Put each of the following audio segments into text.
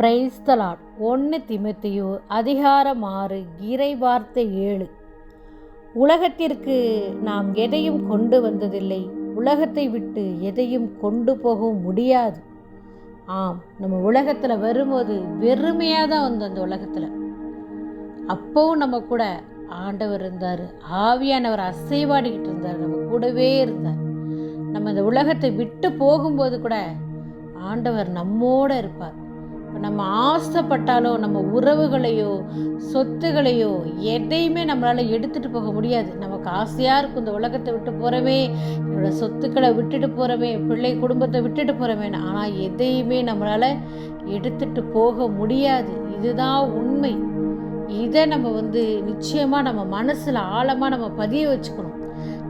Praise the Lord ஒன்று திமுத்தியு அதிகாரம் ஆறு இறை வார்த்தை ஏழு. உலகத்திற்கு நாம் எதையும் கொண்டு வந்ததில்லை. உலகத்தை விட்டு எதையும் கொண்டு போகவும் முடியாது. ஆம் நம்ம உலகத்தில் வரும்போது வெறுமையாக தான் வந்தோம் அந்த உலகத்தில். அப்போவும் நம்ம கூட ஆண்டவர் இருந்தார் ஆவியானவர் அசைவாடிக்கிட்டு இருந்தார் நம்ம கூடவே இருந்தார். நம்ம இந்த உலகத்தை விட்டு போகும்போது கூட ஆண்டவர் நம்மோட இருப்பார். இப்போ நம்ம ஆசைப்பட்டாலோ நம்ம உறவுகளையோ சொத்துகளையோ எதையுமே நம்மளால் எடுத்துகிட்டு போக முடியாது. நமக்கு ஆசையாக இருக்கும் இந்த உலகத்தை விட்டு போகிறவே என்னோடய சொத்துக்களை விட்டுட்டு போகிறவே பிள்ளை குடும்பத்தை விட்டுட்டு போகிறவேன்னு ஆனால் எதையுமே நம்மளால் எடுத்துகிட்டு போக முடியாது. இதுதான் உண்மை. இதை நம்ம வந்து நிச்சயமாக நம்ம மனசில் ஆழமாக நம்ம பதிய வச்சுக்கணும்.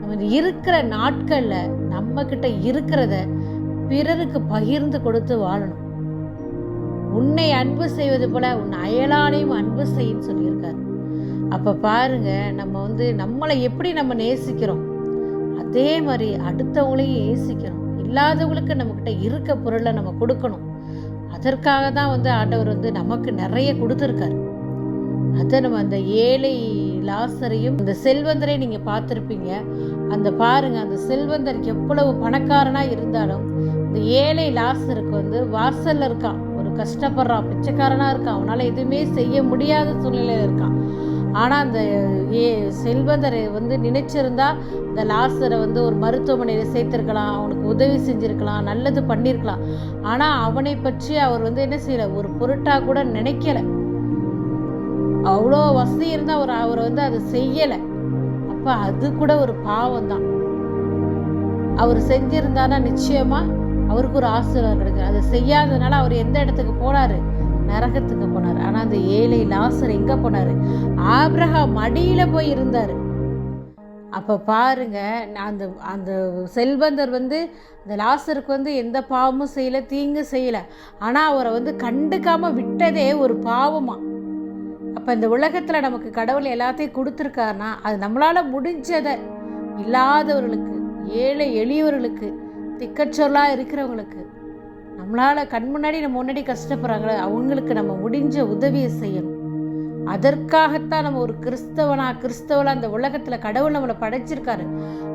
நம்ம இருக்கிற நாட்களில் நம்மக்கிட்ட இருக்கிறத பிறருக்கு பகிர்ந்து கொடுத்து வாழணும். உன்னை அன்பு செய்வது போல உன் அயலானையும் அன்பு செய்யும் சொல்லியிருக்காரு. அப்போ பாருங்க நம்ம வந்து நம்மளை எப்படி நம்ம நேசிக்கிறோம்? அதே மாதிரி அடுத்தவங்களையும் நேசிக்கிறோம் இல்லாதவங்களுக்கு நம்மக்கிட்ட இருக்க பொருளை நம்ம கொடுக்கணும். அதற்காக தான் வந்து ஆண்டவர் வந்து நமக்கு நிறைய கொடுத்துருக்காரு. அதை நம்ம அந்த ஏழை லாசரையும் அந்த செல்வந்தரை நீங்கள் பார்த்துருப்பீங்க. அந்த பாருங்க அந்த செல்வந்தர் எவ்வளவு பணக்காரனாக இருந்தாலும் இந்த ஏழை லாசருக்கு வந்து வாசல்ல இருக்கான். கஷ்டப்படுறான் பிச்சைக்காரனாக இருக்கான் அவனால் எதுவுமே செய்ய முடியாத சூழ்நிலையில் இருக்கான் ஆனால் அந்த ஏ செல்வந்தரை வந்து நினைச்சிருந்தா இந்த லாசரை வந்து ஒரு மருத்துவமனையில் சேர்த்துருக்கலாம் அவனுக்கு உதவி செஞ்சுருக்கலாம் நல்லது பண்ணியிருக்கலாம் ஆனால் அவனை பற்றி அவர் வந்து என்ன செய்யலை ஒரு பொருட்டாக கூட நினைக்கலை. அவ்வளோ வசதி இருந்தால் அவர் அவர் வந்து அதை செய்யலை. அப்போ அது கூட ஒரு பாவம் தான் அவர் செஞ்சிருந்தானா நிச்சயமாக அவருக்கு ஒரு ஆசீர்வாதம் கிடைக்கும் அதை செய்யாததுனால அவர் எந்த இடத்துக்கு போனாரு? நரகத்துக்கு போனார். ஆனால் அந்த ஏழை லாசர் எங்கே போனார்? ஆப்ரஹா மடியில் போய் இருந்தார். அப்போ பாருங்க அந்த அந்த செல்வந்தர் வந்து அந்த லாசருக்கு வந்து எந்த பாவமும் செய்யலை தீங்கு செய்யலை. ஆனால் அவரை வந்து கண்டுக்காமல் விட்டதே ஒரு பாவமாக அப்போ இந்த உலகத்தில் நமக்கு கடவுள் எல்லாத்தையும் கொடுத்துருக்காருனா அது நம்மளால் முடிஞ்சதை இல்லாதவர்களுக்கு ஏழை எளியவர்களுக்கு திக்கச்சொல்லாக இருக்கிறவங்களுக்கு. நம்மளால் கண் முன்னாடி நம்ம முன்னாடி கஷ்டப்படுறாங்களே அவங்களுக்கு நம்ம முடிஞ்ச உதவியை செய்யணும். அதற்காகத்தான் நம்ம ஒரு கிறிஸ்தவனா கிறிஸ்தவனா அந்த உலகத்தில் கடவுள் நம்மளை படைச்சிருக்காரு.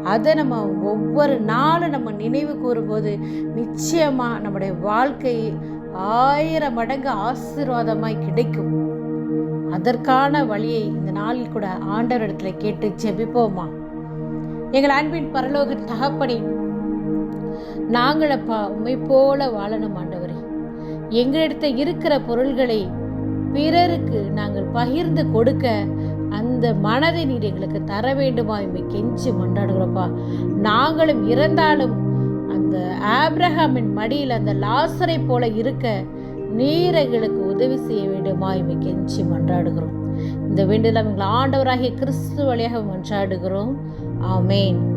அதை நம்ம ஒவ்வொரு நாளும் நம்ம நினைவு கூறும்போது நிச்சயமாக நம்முடைய வாழ்க்கை ஆயிரம் மடங்கு ஆசீர்வாதமாய் கிடைக்கும். அதற்கான வழியை இந்த நாளில் கூட ஆண்டவரிடத்தில் கேட்டு ஜெபிப்போமா? எங்கள் அன்பின் பரலோக தகப்பனே நாங்களப்பா உண்மை போல வாழணும் ஆண்டவரே. எங்களிடத்த இருக்கிற பொருள்களை பிறருக்கு நாங்கள் பகிர்ந்து கொடுக்க அந்த மனதை நீர் எங்களுக்கு தர வேண்டுமா? இம்மை கெஞ்சி கொண்டாடுகிறோப்பா நாங்களும் இறந்தாலும் அந்த ஆப்ரஹாமின் மடியில் அந்த லாசரை போல இருக்க நீர் எங்களுக்கு உதவி செய்ய வேண்டுமா? இம்மை கெஞ்சி மன்றாடுகிறோம். இந்த வேண்டுதல் எங்கள் ஆண்டவராகிய கிறிஸ்து வழியாக மன்றாடுகிறோம். ஆமேன்.